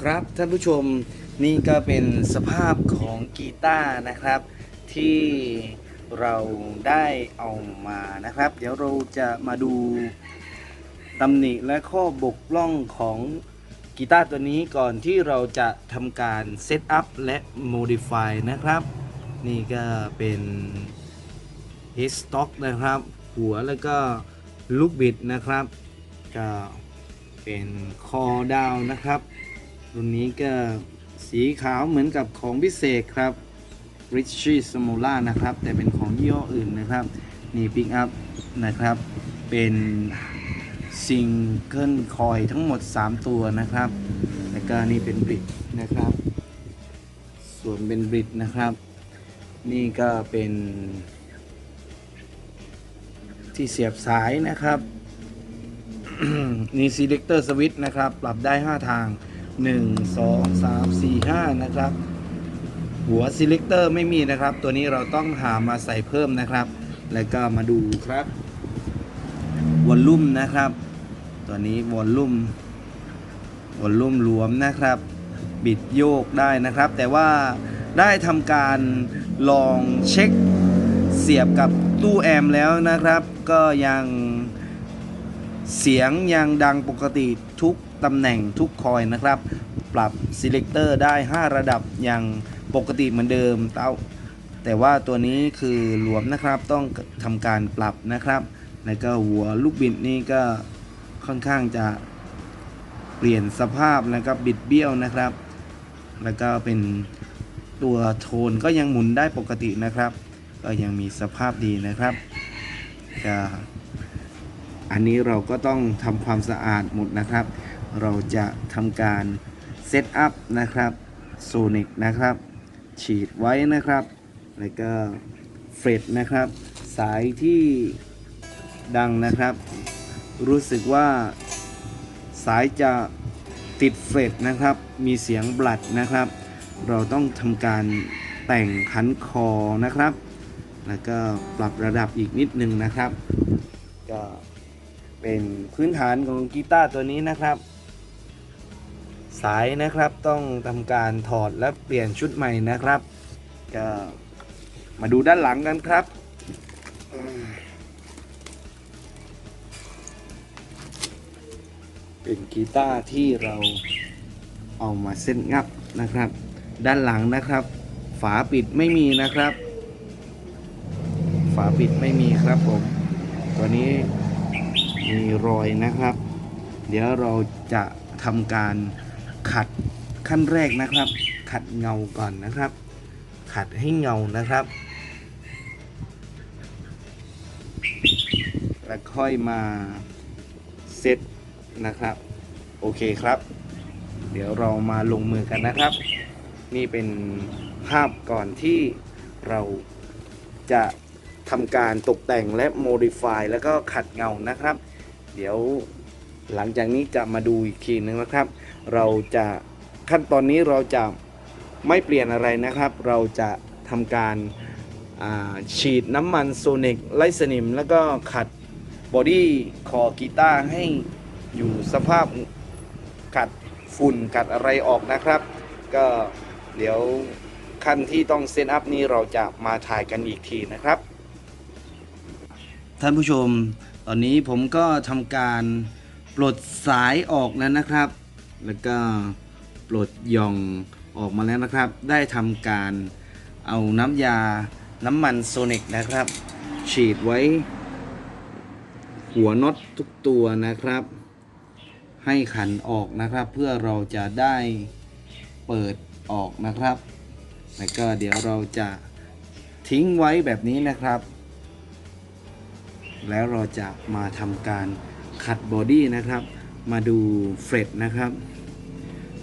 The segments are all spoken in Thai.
ครับท่านผู้ชมนี่ก็เป็นสภาพของกีตาร์นะครับ ที่เราได้เอามานะครับ เดี๋ยวเราจะมาดูตำหนิและข้อบกพร่องของกีตาร์ตัวนี้ก่อนที่เราจะทำการเซตอัพและ modify นะครับ นี่ก็เป็น head stock นะครับ หัวแล้วก็ลูกบิดนะครับก็ เป็นคอดาวนะครับรุ่นนี้ก็สีขาวเหมือนกับของพิเศษครับ Richie s m o l a นะครับ แต่เป็นของยี่ห้ออื่นนะครับ นี่ปิกอัพนะครับ เป็นซิงเกิลคอยทั้งหมด 3 ตัวนะครับ แล้วก็นี่เป็นบริดนะครับ ส่วนเป็นบริดนะครับ นี่ก็เป็นที่เสียบสายนะครับ นี่ selector switch นะครับ ปรับได้ 5 ทาง 1 2 3 4 5 นะครับ หัว selector ไม่มีนะครับ ตัวนี้เราต้องหามาใส่เพิ่มนะครับ แล้วก็มาดูครับวอลลุ่มนะครับ ตัวนี้วอลลุ่มวอลลุ่มรวมนะครับ บิดโยกได้นะครับ แต่ว่าได้ทำการลองเช็คเสียบกับตู้แอมแล้วนะครับ ก็ยัง เสียงยังดังปกติทุกตำแหน่งทุกคอยนะครับ ปรับ selector ได้ 5 ระดับอย่างปกติเหมือนเดิมเต้าแต่ว่าตัวนี้คือหลวมนะครับต้องทำการปรับนะครับ แล้วก็หัวลูกบิดนี่ก็ค่อนข้างจะเปลี่ยนสภาพนะครับบิดเบี้ยวนะครับ แล้วก็เป็นตัวโทนก็ยังหมุนได้ปกตินะครับ ก็ยังมีสภาพดีนะครับก็ อันนี้เราก็ต้องทำความสะอาดหมดนะครับ เราจะทำการเซตอัพนะครับโซนิกนะครับ ฉีดไว้นะครับ แล้วก็เฟรดนะครับ สายที่ดังนะครับ รู้สึกว่าสายจะติดเฟรดนะครับ มีเสียงบลัดนะครับ เราต้องทำการแต่งขันคอนะครับ แล้วก็ปรับระดับอีกนิดนึงนะครับ ก็ เป็นพื้นฐานของกีตาร์ตัวนี้นะครับ สายนะครับต้องทำการถอดและเปลี่ยนชุดใหม่นะครับก็มาดูด้านหลังกันครับเป็นกีตาร์ที่เราเอามาเส้นงับนะครับ ด้านหลังนะครับ ฝาปิดไม่มีนะครับ ฝาปิดไม่มีครับผม ตัวนี้ มีรอยนะครับ เดี๋ยวเราจะทำการขัดขั้นแรกนะครับ ขัดเงาก่อนนะครับ ขัดให้เงานะครับ แล้วค่อยมาเซตนะครับ โอเคครับ เดี๋ยวเรามาลงมือกันนะครับ นี่เป็นภาพก่อนที่เราจะทำการตกแต่งและ modify แล้วก็ขัดเงานะครับ เดี๋ยวหลังจากนี้จะมาดูอีกทีนึงนะครับ เราจะขั้นตอนนี้เราจะไม่เปลี่ยนอะไรนะครับ เราจะทำการฉีดน้ำมันโซนิกไล่สนิม แล้วก็ขัดบอดี้คอกีตาร์ให้อยู่สภาพกัดฝุ่นกัดอะไรออกนะครับ ก็เดี๋ยวขั้นที่ต้องเซตอัพนี้เราจะมาถ่ายกันอีกทีนะครับ ท่านผู้ชม ตอนนี้ผมก็ทำการปลดสายออกแล้วนะครับ แล้วก็ปลดย่องออกมาแล้วนะครับ ได้ทำการเอาน้ำยาน้ำมันโซนิกนะครับ ฉีดไว้ หัวน็อตทุกตัวนะครับ ให้ขันออกนะครับ เพื่อเราจะได้เปิดออกนะครับ แล้วก็เดี๋ยวเราจะทิ้งไว้แบบนี้นะครับ แล้วเราจะมาทำการขัดบอดี้นะครับ มาดูเฟรดนะครับ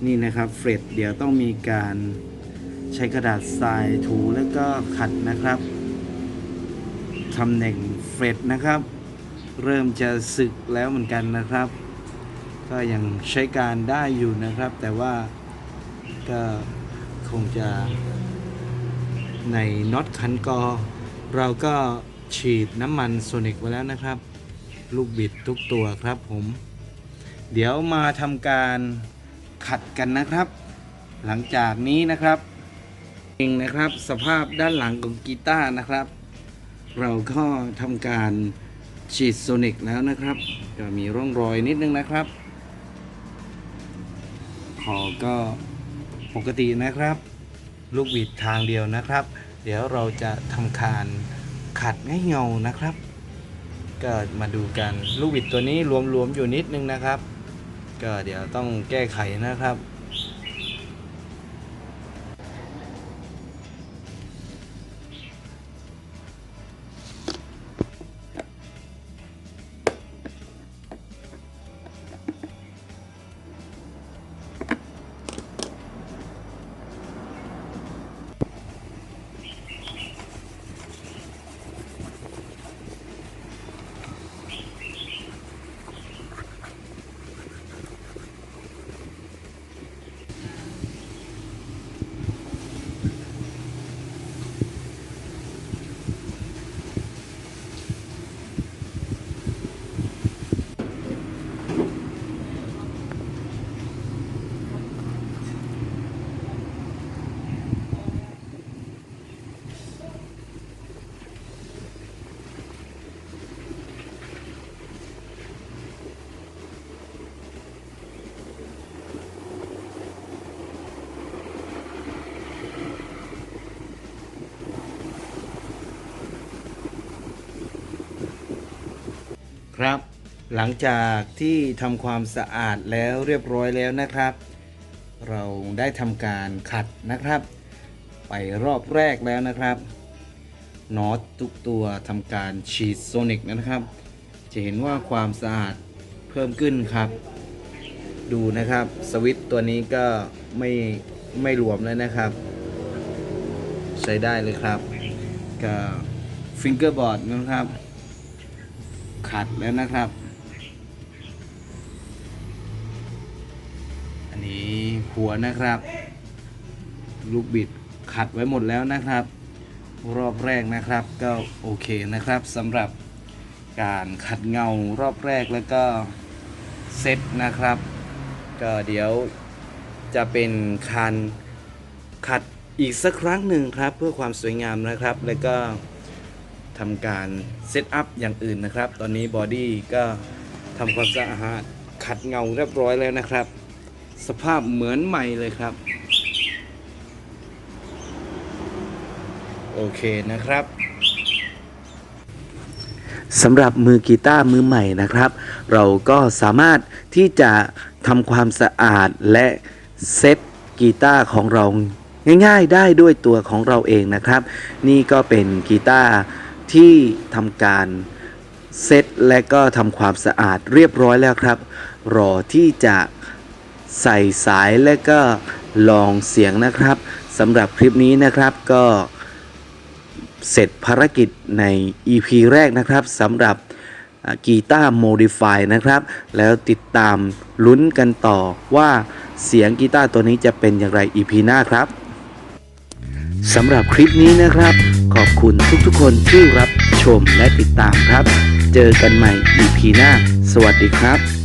นี่นะครับเฟรดเดี๋ยวต้องมีการใช้กระดาษทรายถูแล้วก็ขัดนะครับตำแหน่งเฟรดนะครับ เริ่มจะสึกแล้วเหมือนกันนะครับ ก็ยังใช้การได้อยู่นะครับ แต่ว่าก็คงจะในน็อตคันกอ เราก็ ฉีดน้ำมันโซนิกไว้แล้วนะครับ ลูกบิดทุกตัวครับผม เดี๋ยวมาทำการขัดกันนะครับ หลังจากนี้นะครับเองนะครับสภาพด้านหลังของกีตาร์นะครับ เราก็ทำการฉีดโซนิกแล้วนะครับก็มีร่องรอยนิดนึงนะครับคอก็ปกตินะครับ ลูกบิดทางเดียวนะครับ เดี๋ยวเราจะทำการ ขัดให้เงานะครับ ก็มาดูกันลูกบิดตัวนี้รวมๆอยู่นิดนึงนะครับ ก็เดี๋ยวต้องแก้ไขนะครับ ครับ หลังจากที่ทำความสะอาดแล้วเรียบร้อยแล้วนะครับ เราได้ทำการขัดนะครับ ไปรอบแรกแล้วนะครับน็อตทุกตัวทำการฉีดโซนิกนะครับ จะเห็นว่าความสะอาดเพิ่มขึ้นครับ ดูนะครับสวิตตัวนี้ก็ไม่ไม่รวมแล้วนะครับ ใช้ได้เลยครับกับฟิงเกอร์บอร์ดนะครับ ขัดแล้วนะครับ อันนี้หัวนะครับ ลูกบิดขัดไว้หมดแล้วนะครับ รอบแรกนะครับก็โอเคนะครับสำหรับการขัดเงารอบแรกแล้วก็เซตนะครับ ก็เดี๋ยวจะเป็นคันขัดอีกสักครั้งหนึ่งครับ เพื่อความสวยงามนะครับ แล้วก็ ทำการเซตอัพอย่างอื่นนะครับ ตอนนี้บอดี้ก็ทำความสะอาดขัดเงาเรียบร้อยแล้วนะครับ สภาพเหมือนใหม่เลยครับ โอเคนะครับสำหรับมือกีตาร์มือใหม่นะครับ เราก็สามารถที่จะทำความสะอาดและเซตกีตาร์ของเราง่ายๆได้ด้วยตัวของเราเองนะครับ นี่ก็เป็นกีตาร์ ที่ทำการเซตและก็ทำความสะอาดเรียบร้อยแล้วครับ รอที่จะใส่สายและก็ลองเสียงนะครับสำหรับคลิปนี้นะครับก็เสร็จภารกิจใน EP แรกนะครับสำหรับกีตาร์โมดิฟายนะครับ แล้วติดตามลุ้นกันต่อว่าเสียงกีตาร์ตัวนี้จะเป็นอย่างไร EP หน้าครับสำหรับคลิปนี้นะครับ ขอบคุณทุกๆคนที่รับชมและติดตามครับ เจอกันใหม่ EP หน้า สวัสดีครับ